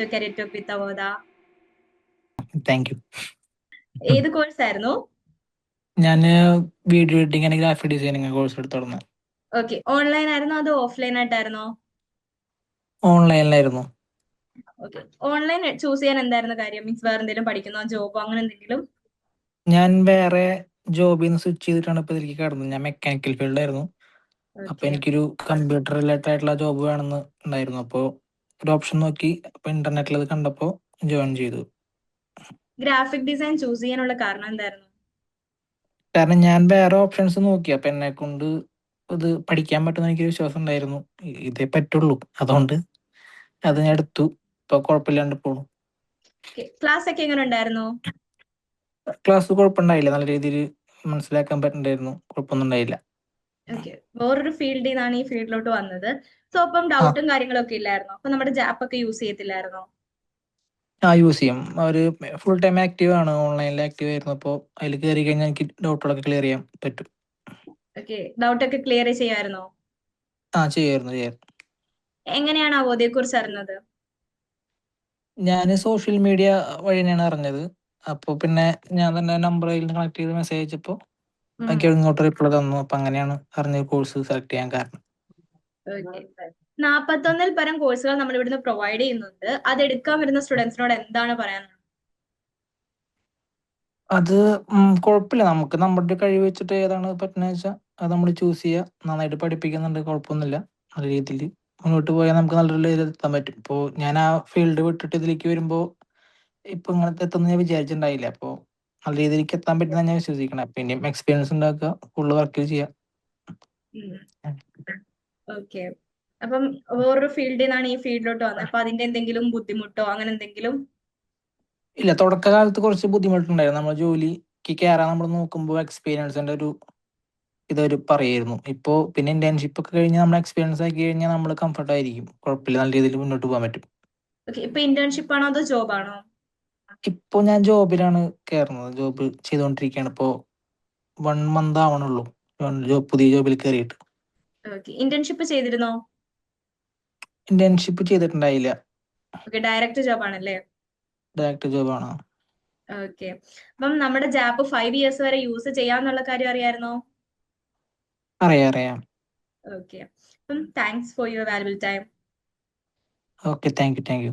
To career talk with അവോദ thank you ഏത് course ആയിരുന്നു? ഞാൻ video editing and graphic designing course എടുത്ത് തുടങ്ങുന്നത് ഓക്കെ ഓൺലൈൻ ആയിരുന്നോ അതോ ഓഫ്ലൈൻ ആയിട്ടായിരുന്നോ? ഓൺലൈനിലായിരുന്നു ഓക്കെ ഓൺലൈൻ ചൂസ് ചെയ്യാൻ എന്തായിരുന്നു കാര്യം? മീൻസ് വേറെ എന്തെങ്കിലും പഠിക്കുന്നോ? ജോബോ അങ്ങനെ എന്തെങ്കിലും? ഞാൻ വേറെ ജോബിൽ നിന്ന് സ്വിച്ച് ചെയ്തിട്ടാണ് ഇപ്പൊ ഇതിലേക്ക് കടന്നത്. ഞാൻ മെക്കാനിക്കൽ ഫീൽഡ് ആയിരുന്നു. അപ്പൊ എനിക്കൊരു കമ്പ്യൂട്ടർ റിലേറ്റഡ് ആയിട്ടുള്ള ജോബ് വേണമെന്ന് ഉണ്ടായിരുന്നു. അപ്പോൾ ഒരു ഓപ്ഷൻ നോക്കി. അപ്പൊ ഇന്റർനെറ്റിൽ അത് കണ്ടപ്പോ ജോയിൻ ചെയ്തു. ഗ്രാഫിക് ഡിസൈൻ ചൂസ് ചെയ്യാനുള്ള കാരണം എന്തായിരുന്നു? കാരണം ഞാൻ വേറെ ഓപ്ഷൻസ് നോക്കി. അപ്പൊ എന്നെ കൊണ്ട് ഇത് പഠിക്കാൻ പറ്റുന്ന എനിക്ക് വിശ്വാസം ഉണ്ടായിരുന്നു. ഇതേ പറ്റുള്ളൂ. അതുകൊണ്ട് അത് ഞാൻ എടുത്തു. ഇപ്പൊ കുഴപ്പമില്ലാണ്ട് പോണു. ക്ലാസ് ഒക്കെ എങ്ങനെ ഉണ്ടായിരുന്നു? ക്ലാസ് കുഴപ്പമുണ്ടായില്ല. നല്ല രീതിയിൽ മനസ്സിലാക്കാൻ പറ്റുന്നുണ്ടായിരുന്നു കുഴപ്പമൊന്നും ഉണ്ടായില്ല. ഓക്കെ വേറൊരു ഫീൽഡിൽ നിന്നാണ് ഈ ഫീൽഡിലോട്ട് വന്നത്. സോ അപ്പം ഡൗട്ടും കാര്യങ്ങളൊക്കെ ഇല്ലായിരുന്നോ? അപ്പൊ നമ്മുടെ ജാപ്പ് ഒക്കെ യൂസ് ചെയ്യത്തില്ലായിരുന്നോ? ആ യൂസ് ചെയ്യും. ഒരു ഫുൾ ടൈം ആക്റ്റീവ് ആണ്. ഓൺലൈനിൽ ആക്റ്റീവ് ആയിരുന്നു. അപ്പോൾ അതിൽ കയറി കഴിഞ്ഞാൽ എനിക്ക് ഡൗട്ടുകളൊക്കെ ക്ലിയർ ചെയ്യാൻ പറ്റും. ഓക്കെ ഡൗട്ട് ഒക്കെ ക്ലിയർ ചെയ്യാമായിരുന്നോ? ആ ചെയ്യായിരുന്നു ചെയ്യായിരുന്നു. എങ്ങനെയാണ് അവോധയെ കുറിച്ച് അറിഞ്ഞത്? ഞാൻ സോഷ്യൽ മീഡിയ വഴി തന്നെയാണ് അറിഞ്ഞത്. അപ്പോൾ പിന്നെ ഞാൻ തന്നെ നമ്പറിൽ കണക്ട് ചെയ്ത് മെസ്സേജ് അയച്ചപ്പോൾ. എനിക്ക് ഇങ്ങോട്ട് റിപ്ലൈ തന്നു. അപ്പൊ അങ്ങനെയാണ് അറിഞ്ഞ കോഴ്സ് സെലക്ട് ചെയ്യാൻ കാരണം. നാപ്പത്തൊന്നിൽ പരം കോഴ്സുകൾ നമ്മൾ ഇവിടുന്ന് പ്രൊവൈഡ് ചെയ്യുന്നുണ്ട്. അത് എടുക്കാൻ വരുന്ന സ്റ്റുഡൻസിനോട് എന്താണ് പറയാനുള്ളത്? അത് കുഴപ്പമില്ല. നമുക്ക് നമ്മുടെ കഴിവ് വെച്ചിട്ട് ഏതാണ് പറ്റുന്നത് വെച്ചാൽ അത് നമ്മൾ ചൂസ് ചെയ്യുക നന്നായിട്ട് പഠിപ്പിക്കുന്നുണ്ട്. കുഴപ്പമൊന്നുമില്ല. നല്ല രീതിയിൽ മുന്നോട്ട് പോയാൽ നമുക്ക് നല്ല രീതിയിൽ എത്താൻ പറ്റും. ഇപ്പോൾ ഞാൻ ആ ഫീൽഡ് വിട്ടിട്ട് ഇതിലേക്ക് വരുമ്പോൾ ഇപ്പൊ ഇങ്ങനത്തെ എത്തുന്ന ഞാൻ വിചാരിച്ചിട്ടുണ്ടായില്ല. അപ്പോൾ നല്ല രീതിയിലേക്ക് എത്താൻ പറ്റുന്ന ഞാൻ വിശ്വസിക്കണം. അപ്പൊ ഇനിയും എക്സ്പീരിയൻസ് ഉണ്ടാക്കുക ഫുള്ള് വർക്ക് ചെയ്യാം. ഓക്കെ അപ്പം വേറൊരു ഫീൽഡിൽ നിന്നാണ് ഈ ഫീൽഡിലോട്ട് വന്നത് അപ്പൊ അതിന്റെ എന്തെങ്കിലും ബുദ്ധിമുട്ടോ അങ്ങനെ എന്തെങ്കിലും? ഇല്ല തുടക്കകാലത്ത് കുറച്ച് ബുദ്ധിമുട്ടുണ്ടായിരുന്നു. നമ്മൾ ജോലിക്ക് കയറാൻ നമ്മൾ നോക്കുമ്പോൾ എക്സ്പീരിയൻസിന്റെ ഒരു ഇതൊരു പറയായിരുന്നു. ഇപ്പോൾ പിന്നെ ഇന്റേൺഷിപ്പ് ഒക്കെ കഴിഞ്ഞ് നമ്മൾ എക്സ്പീരിയൻസ് ആക്കി കഴിഞ്ഞാൽ നമ്മൾ കംഫർട്ട് ആയിരിക്കും. കുഴപ്പമില്ല. നല്ല രീതിയിൽ മുന്നോട്ട് പോകാൻ പറ്റും. ഓക്കെ ഇപ്പൊ ഇന്റേൺഷിപ്പ് ആണോ അതോ ജോബ് ആണോ? ഇപ്പോൾ ഞാൻ ജോബിലാണ് കയറുന്നത് ജോബ് ചെയ്തുകൊണ്ടിരിക്കുകയാണ് ഇപ്പോൾ വൺ മന്ത് ആവണുള്ളൂ. ജോബ് പുതിയ ജോബിൽ കയറിയിട്ട് ഇന്റേൺഷിപ്പ് ചെയ്തിരുന്നോ? ഇന്റേൺഷിപ്പ് ചെയ്തിട്ടുണ്ടായില്ല. ഡയറക്റ്റ് ജോബ് ആണല്ലേ? ഡയറക്റ്റ് ജോബ് ആണ്. ഓക്കെ അപ്പം നമ്മുടെ ജാപ്പ് ഫൈവ് ഇയേഴ്സ് വരെ യൂസ് ചെയ്യാന്നുള്ള കാര്യം അറിയായിരുന്നോ? അറിയാം അറിയാം. ഓക്കെ അപ്പം thanks for your valuable time okay thank you thank you